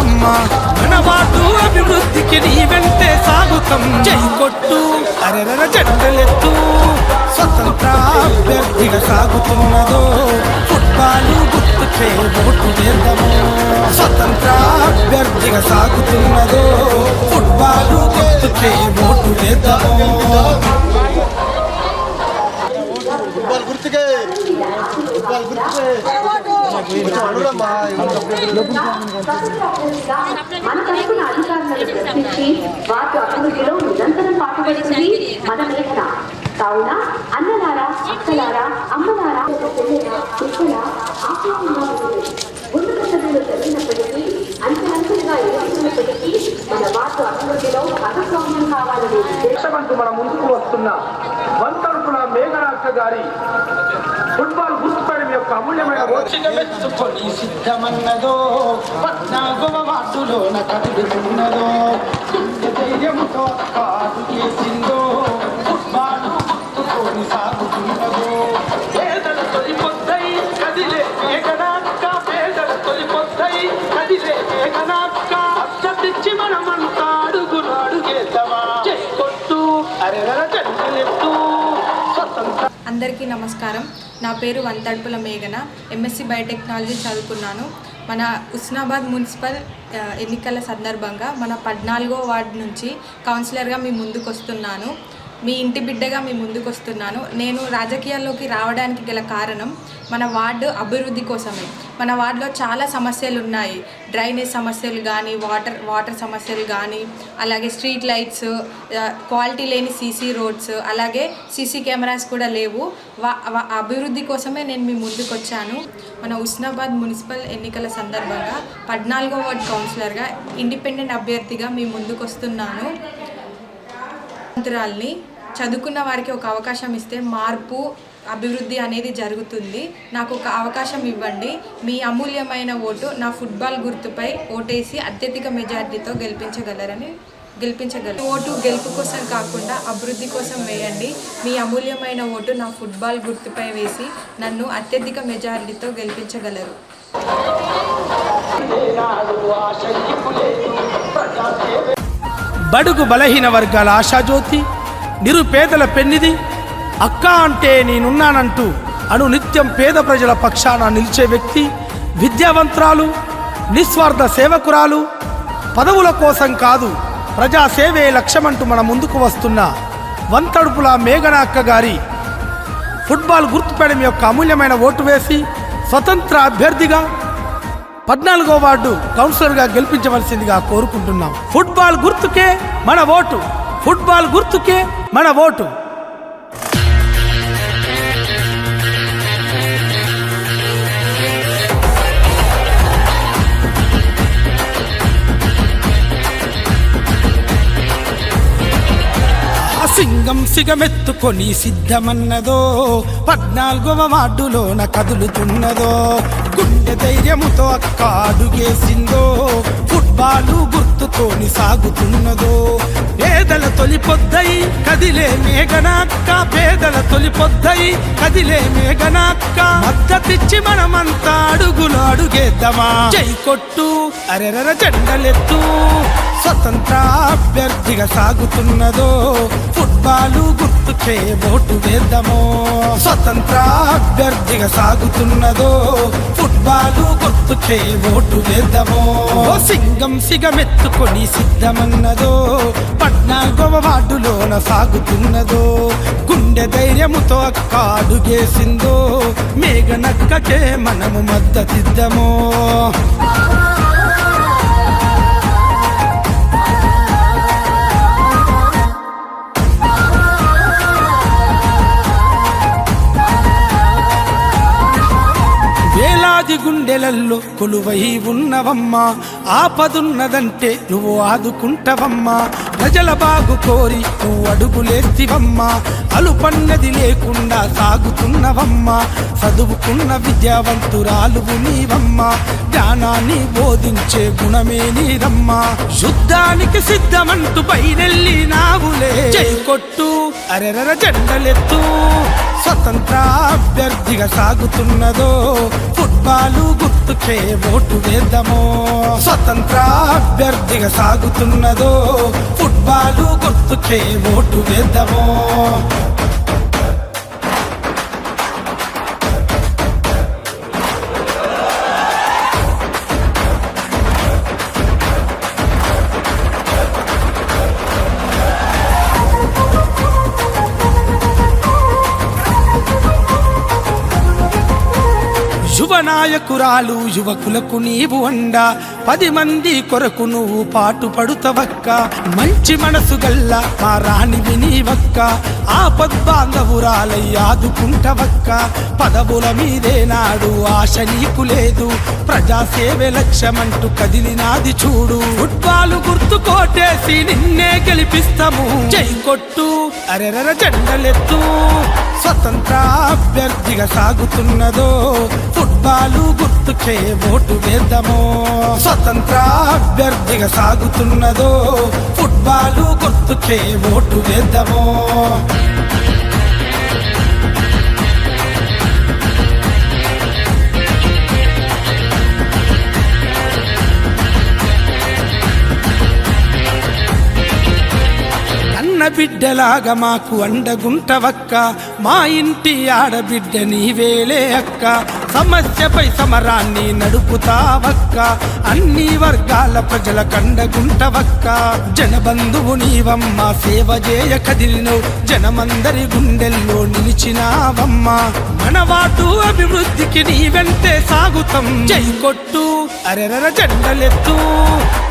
నిలిచినావమ్మ మనవాటు అభివృద్ధికి నీ వెంటే సాగుతం. జై కొట్టు అరెరర జెండలెత్తు స్వతంత్ర అభ్యర్థిగా సాగుతున్నదో ఫుట్బాల్ గుర్తుకే ఓటు వేద్దాము. స్వతంత్ర అభ్యర్థిగా సాగుతున్నదో ఫుట్బాల్ గుర్తుకే ఓటు వేద్దాము. ఫుట్బాల్ గుర్తుకే ఫుట్బాల్ గుర్తుకే. మన అధికారులను ప్రశ్నించి వాటి అభివృద్ధిలో నిరంతరం పాటుపడుతుంది మన కావున అన్నలారా అక్కలారా అమ్మలారా చెల్లెల కుక్కల ఉంటుంది ఉన్నత చదువులు అంచెలంచెలుగా ఎదుగుతున్నప్పటికీ మన అభివృద్ధిలో భాగస్వామ్యం కావాలనే దేశమంటూ మన ముందుకు వస్తున్న వంతరపున మేఘనాథ గారి ఫుట్బాల్ గుర్తుపడం యొక్క అమూల్యమైన ఓటు మెచ్చుకొని సిద్ధమన్నదో పద్నాలుగవ వార్డులోన కదులుతున్నదో గుండె ధైర్యంతో కాదు చేసిందో ఫుట్బాల్ గుర్తుకొని సాగుతున్నదో పేదల తొలి పొద్దై కదిలే మేఘనాథ పేదల తొలి పొద్దై కదిలే మేఘనాథ అచ్చటిచ్చి మనమంతా అడుగులు అడుగేద్దామా జై కొట్టు అరెరర జెండలెత్తు స్వతంత్ర అందరికీ నమస్కారం. నా పేరు వంతడుపుల మేఘన. ఎంఎస్సి బయోటెక్నాలజీ చదువుకున్నాను. మన ఉస్నాబాద్ మున్సిపల్ ఎన్నికల సందర్భంగా మన పద్నాలుగో వార్డు నుంచి కౌన్సిలర్గా మీ ముందుకు వస్తున్నాను మీ ఇంటి బిడ్డగా మీ ముందుకు వస్తున్నాను నేను రాజకీయాల్లోకి రావడానికి గల కారణం మన వార్డు అభివృద్ధి కోసమే. మన వార్డులో చాలా సమస్యలు ఉన్నాయి డ్రైనేజ్ సమస్యలు కానీ వాటర్ వాటర్ సమస్యలు కానీ అలాగే స్ట్రీట్ లైట్స్ క్వాలిటీ లేని సీసీ రోడ్స్ అలాగే సీసీ కెమెరాస్ కూడా లేవు. వా వా- అభివృద్ధి కోసమే నేను మీ ముందుకు వచ్చాను మన ఉస్నాబాద్ మున్సిపల్ ఎన్నికల సందర్భంగా పద్నాలుగో వార్డ్ కౌన్సిలర్గా ఇండిపెండెంట్ అభ్యర్థిగా మీ ముందుకు వస్తున్నాను మంత్రాల్ని చదువుకున్న వారికి ఒక అవకాశం ఇస్తే మార్పు అభివృద్ధి అనేది జరుగుతుంది. నాకు ఒక అవకాశం ఇవ్వండి. మీ అమూల్యమైన ఓటు నా ఫుట్బాల్ గుర్తుపై ఓటేసి అత్యధిక మెజార్టీతో గెలిపించగలరని గెలిపించగలరు ఓటు గెలుపు కోసం కాకుండా అభివృద్ధి కోసం వేయండి. మీ అమూల్యమైన ఓటు నా ఫుట్బాల్ గుర్తుపై వేసి నన్ను అత్యధిక మెజారిటీతో గెలిపించగలరు. బడుగు బలహీన వర్గాల ఆశాజ్యోతి నిరుపేదల పెన్నిది అక్క అంటే నేనున్నానంటూ అను నిత్యం పేద ప్రజల పక్షాన నిలిచే వ్యక్తి విద్యావంతురాలు నిస్వార్థ సేవకురాలు పదవుల కోసం కాదు ప్రజాసేవే లక్ష్యమంటూ మన ముందుకు వస్తున్న వంతడుపుల మేఘన అక్క గారి ఫుట్బాల్ గుర్తుపడం యొక్క అమూల్యమైన ఓటు వేసి స్వతంత్ర అభ్యర్థిగా పద్నాలుగో వార్డు కౌన్సిలర్గా గెలిపించవలసిందిగా కోరుకుంటున్నాం. ఫుట్బాల్ గుర్తుకే మన ఓటు. ఫుట్బాల్ గుర్తుకే మన ఓటు. ఆ సింగం సిగమెత్తుకొని సిద్ధమన్నదో పద్నాలుగవ వార్డులోన కదులుతున్నదో గుండె ధైర్యముతో అక్క అడుగేసిందో ఫుట్బాలు గుర్తుతోని సాగుతున్నదో. పేదల తొలి పొద్దై కదిలే మేఘనాక్క పేదల తొలి పొద్దై కదిలే మేఘనాక్క. మద్దతిచ్చి మనమంతా అడుగులు అడుగేద్దామా? జై కొట్టు అరెరర జెండలెత్తు. స్వతంత్ర అభ్యర్థిగా సాగుతున్నదో ఫుట్బాలు గుర్తుకే ఓటు వేద్దామో. స్వతంత్ర అభ్యర్థిగా సాగుతున్నదో ఫుట్బాల్ గుర్తుకే ఓటు వేద్దామో? సింగం సిగమెత్తుకొని సిద్ధమన్నదో? పద్నాలుగవ వార్డులోన సాగుతున్నదో? గుండె ధైర్యముతో అక్క అడుగేసిందో మేఘనక్కకే మనము మద్దతిద్దామో? ఆది గుండెలల్లో కొలువై ఉన్నవమ్మా. ఆపదున్నదంటే నువ్వు ఆదుకుంటవమ్మా. ప్రజల బాగు కోరి నువ్వు అడుగులేస్తివమ్మా అలుపన్నది లేకుండా సాగుతున్నవమ్మా. చదువుకున్న విద్యావంతురాలు నీవమ్మా. జ్ఞానాన్ని బోధించే గుణమే నీరమ్మా శుద్ధానికి సిద్ధమంటూ పైనెల్లి నావులే కొట్టు అరెరర జెండలెత్తు. స్వతంత్ర అభ్యర్థిగా సాగుతున్నదో ఫుట్బాలు గుర్తుకే ఓటు వేద్దామో. స్వతంత్ర అభ్యర్థిగా సాగుతున్నదో ఫుట్బాలు గుర్తుకే ఓటు వేద్దామో. యువ నాయకురాలు యువకులకు నీవు అండా. పది మంది కొరకు నువ్వు పాటు పడుతవక్క. మంచి మనసు గల్ల మా రాణివి నీవక్క ఆపద్బాంధవురాలై ఆదుకుంటవక్క. పదవుల మీదే నాడు ఆశ నీకు లేదు. ప్రజాసేవే లక్ష్యమంటూ కదిలినాది చూడు. ఫుట్బాల్ గుర్తు కోటేసి నిన్నే గెలిపిస్తాము. జై కొట్టు అరెరర జెండలెత్తు. స్వతంత్ర అభ్యర్థిగా సాగుతున్నదో. ఫుట్బాలు గుర్తుకే ఓటు వేద్దామో. స్వతంత్ర అభ్యర్థిగా సాగుతున్నదో ఫుట్బాలు గుర్తుకే ఓటు వేద్దామో. కన్న బిడ్డలాగా మాకు అండగుంటవక్క మా ఇంటి ఆడబిడ్డ నీవేలే అక్క. సమస్యపై సమరాన్ని నడుపుతావక్క. అన్ని వర్గాల ప్రజల కండగుంటవక్క. జనబంధువు నీవమ్మ సేవ చేయ కదిలిను జనమందరి గుండెల్లో నిలిచినావమ్మ. మనవాటు అభివృద్ధికి నీ వెంటే జై కొట్టు. అరెరర జెండలెత్తు.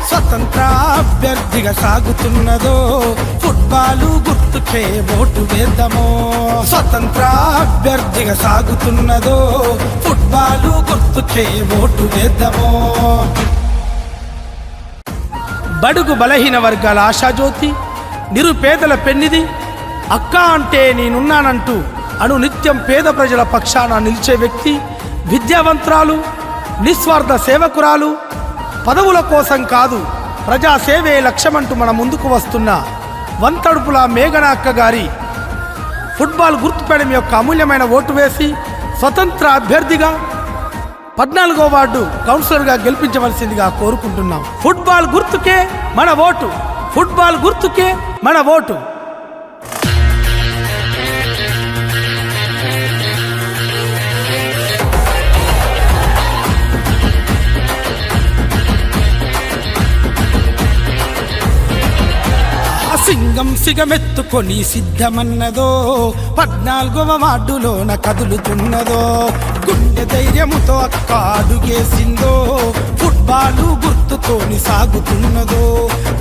స్వతంత్ర అభ్యర్థిగా సాగుతున్నదో ఫుట్బాలు గుర్తుకే ఓటు వేద్దామో. స్వతంత్ర అభ్యర్థిగా సాగుతున్నదో ఫుట్బాలు గుర్తుకే ఓటు వేద్దామో. బడుగు బలహీన వర్గాల ఆశాజ్యోతి నిరుపేదల పెన్నిది అక్క అంటే నేనున్నానంటూ అను నిత్యం పేద ప్రజల పక్షాన నిలిచే వ్యక్తి విద్యావంతురాలు నిస్వార్థ సేవకురాలు పదవుల కోసం కాదు ప్రజాసేవే లక్ష్యమంటూ మన ముందుకు వస్తున్న వంతడుపుల మేఘనాక్క గారి ఫుట్బాల్ గుర్తుపేడం యొక్క అమూల్యమైన ఓటు వేసి స్వతంత్ర అభ్యర్థిగా పద్నాలుగో వార్డు కౌన్సిలర్గా గెలిపించవలసిందిగా కోరుకుంటున్నాం. ఫుట్బాల్ గుర్తుకే మన ఓటు. ఫుట్బాల్ గుర్తుకే మన ఓటు. సిగమెత్తుకొని సిద్ధమన్నదో పద్నాలుగవ వార్డులోన కదులుతున్నదో గుండె ధైర్యముతో అక్క అడుగేసిందో ఫుట్బాలు గుర్తుతోని సాగుతున్నదో.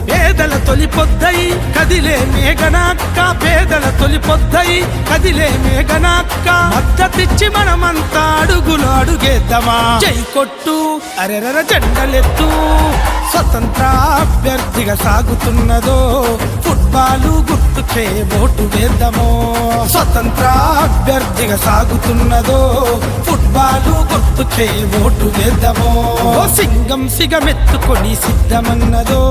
పేదల తొలి పొద్దై కదిలే మేఘనాక్క పేదల తొలి పొద్దై కదిలే మేఘనాక్క. మద్దతిచ్చి మనమంతా అడుగులు అడుగేద్దామా? జై కొట్టు అరెరర జెండలెత్తు. స్వతంత్ర అభ్యర్థిగా సాగుతున్నదో ఫుట్బాలు గుర్తుకే ఓటు వేద్దామో. స్వతంత్ర అభ్యర్థిగా సాగుతున్నదో ఫుట్బాలు గుర్తుకే ఓటు వేద్దామో. సింగం సిగమెత్తుకొని సిద్ధమన్నదో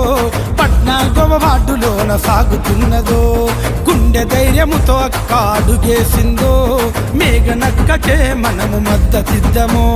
పద్నాలుగవ వార్డులోన సాగుతున్నదో గుండె ధైర్యముతో అక్క అడుగేసిందో మేఘనక్కకే మనము మద్దతిద్దామో.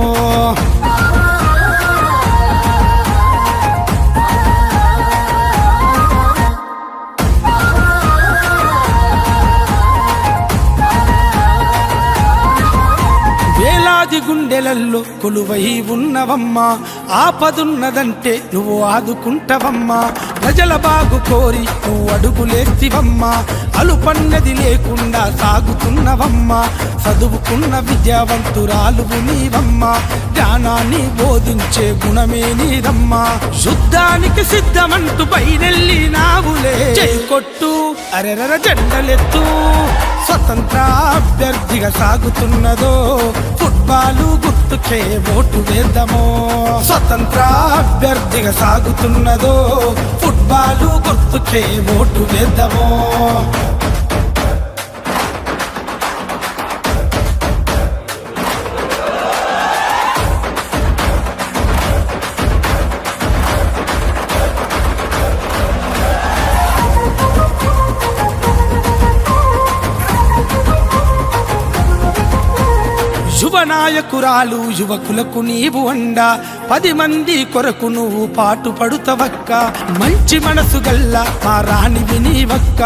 వేలాది గుండెలల్లో కొలువై ఉన్నవమ్మా. ఆపదున్నదంటే నువ్వు ఆదుకుంటవమ్మా. ప్రజల బాగు కోరి నువ్వు అడుగులేస్తివమ్మా అలుపన్నది లేకుండా సాగుతున్నవమ్మా. చదువుకున్న విద్యావంతురాలు నీవమ్మా. జ్ఞానాన్ని బోధించే గుణమే నీదమ్మా. శుద్ధానికి సిద్ధమంటూ పైనెల్లి నావులే కొట్టు అరెరర జెండలెత్తు. స్వతంత్ర అభ్యర్థిగా సాగుతున్నదో ఫుట్బాలు గుర్తుకే ఓటు వేద్దామో. స్వతంత్ర అభ్యర్థిగా సాగుతున్నదో ఫుట్ ఫుట్బాలు గుర్తుకే ఓటు వేద్దాము. యువ నాయకురాలు యువకులకు నీవు అండా. పది మంది కొరకు నువ్వు పాటు పడుతవక్క. మంచి మనసు గల్ల మా రాణివి నీవక్క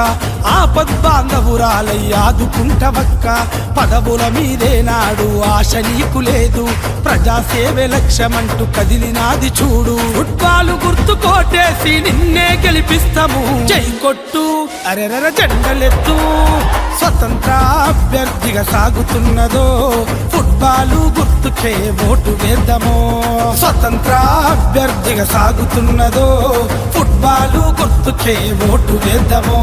ఆపద్బాంధవురాలై ఆదుకుంటవక్క. పదవుల మీదే నాడు ఆశ నీకు లేదు. ప్రజాసేవే లక్ష్యమంటూ కదిలినాది చూడు. ఫుట్బాల్ గుర్తు కోటేసి నిన్నే గెలిపిస్తాము. జై కొట్టు అరెరర జెండలెత్తు. స్వతంత్ర అభ్యర్థిగా సాగుతున్నదో. ఫుట్బాలు గుర్తుకే ఓటు వేద్దామో. స్వతంత్ర అభ్యర్థిగా సాగుతున్నదో ఫుట్బాలు చేయి ఓటు వేద్దామో.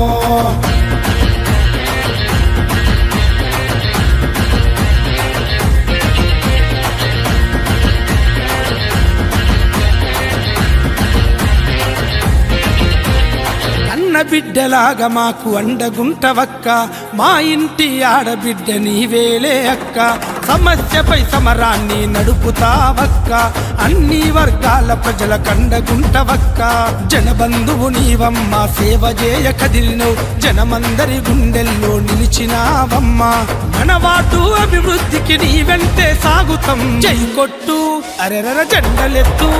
కన్న బిడ్డలాగా మాకు అండగుంటవక్క మా ఇంటి ఆడబిడ్డ నీవేలే అక్క. సమస్యపై సమరాన్ని నడుపుతావక్క. అన్ని వర్గాల ప్రజల కండగుంటవక్క. జనబంధువు నీవమ్మ సేవ చేయ కదిలిను జనమందరి గుండెల్లో నిలిచినావమ్మ. మనవాటు అభివృద్ధికి నీ వెంటే సాగుతాం. జై కొట్టు అరెరర జెండలెత్తు.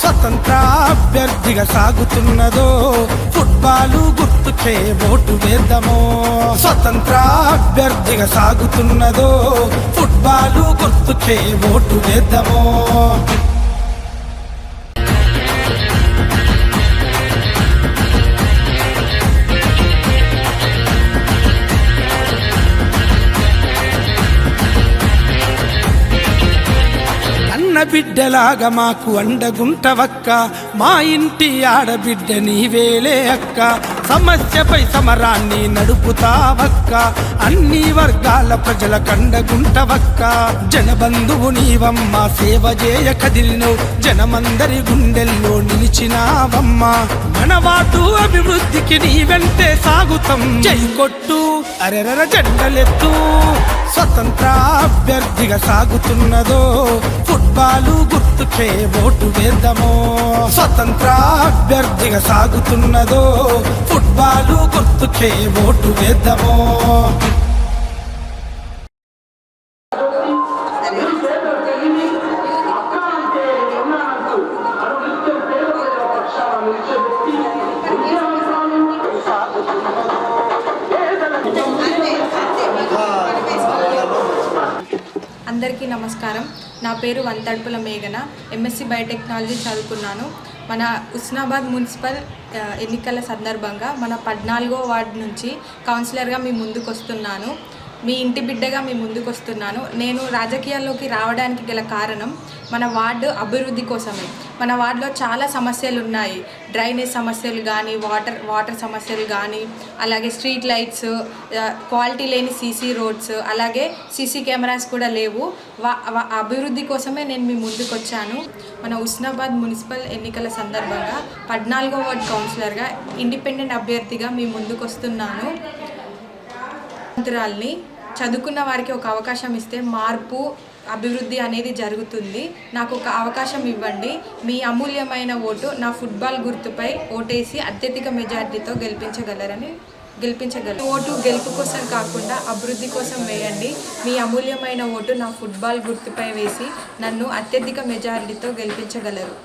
స్వతంత్ర అభ్యర్థిగా సాగుతున్నదో ఫుట్బాలు గుర్తుకే ఓటు వేద్దామో. స్వతంత్ర అభ్యర్థిగా సాగుతున్నదో ఫుట్బాలు గుర్తుకే ఓటు వేద్దామో. అన్న బిడ్డలాగా మాకు అండగుంటవక్క. మా ఇంటి ఆడబిడ్డ నీవేలే అక్క. సమస్యపై సమరాన్ని నడుపుతావక్క. అన్ని వర్గాల ప్రజల కండగుంటవక్క. జనబంధువు నీవమ్మ సేవ చేయ కదిలిను జనమందరి గుండెల్లో నిలిచినావమ్మ. మనవాటు అభివృద్ధికి నీ వెంట సాగుతాం జై కొట్టు అరెరర జెండలెత్తు. స్వతంత్ర అభ్యర్థిగా సాగుతున్నదో ఫుట్బాలు గుర్తుకే ఓటు వేద్దాము. స్వతంత్ర అభ్యర్థిగా సాగుతున్నదో ఫుట్బాలు గుర్తుకే ఓటు వేద్దాము. అందరికీ నమస్కారం. నా పేరు వంతడుపుల మేఘన. ఎంఎస్సి బయోటెక్నాలజీ చదువుకున్నాను. మన ఉస్నాబాద్ మున్సిపల్ ఎన్నికల సందర్భంగా మన పద్నాలుగో వార్డు నుంచి కౌన్సిలర్గా మీ ముందుకు వస్తున్నాను మీ ఇంటి బిడ్డగా మీ ముందుకు వస్తున్నాను. నేను రాజకీయాల్లోకి రావడానికి గల కారణం మన వార్డు అభివృద్ధి కోసమే. మన వార్డులో చాలా సమస్యలు ఉన్నాయి. డ్రైనేజ్ సమస్యలు కానీ వాటర్ వాటర్ సమస్యలు కానీ అలాగే స్ట్రీట్ లైట్స్ క్వాలిటీ లేని సీసీ రోడ్స్ అలాగే సీసీ కెమెరాస్ కూడా లేవు. వా అభివృద్ధి కోసమే నేను మీ ముందుకు వచ్చాను మన ఉస్నాబాద్ మున్సిపల్ ఎన్నికల సందర్భంగా పద్నాలుగో వార్డ్ కౌన్సిలర్గా ఇండిపెండెంట్ అభ్యర్థిగా మీ ముందుకు వస్తున్నాను అంతరాల్ని చదువుకున్న వారికి ఒక అవకాశం ఇస్తే మార్పు అభివృద్ధి అనేది జరుగుతుంది. నాకు ఒక అవకాశం ఇవ్వండి. మీ అమూల్యమైన ఓటు నా ఫుట్బాల్ గుర్తుపై ఓటేసి అత్యధిక మెజార్టీతో గెలిపించగలరని గెలిపించగలరు ఓటు గెలుపు కోసం కాకుండా అభివృద్ధి కోసం వేయండి. మీ అమూల్యమైన ఓటు నా ఫుట్బాల్ గుర్తుపై వేసి నన్ను అత్యధిక మెజారిటీతో గెలిపించగలరు.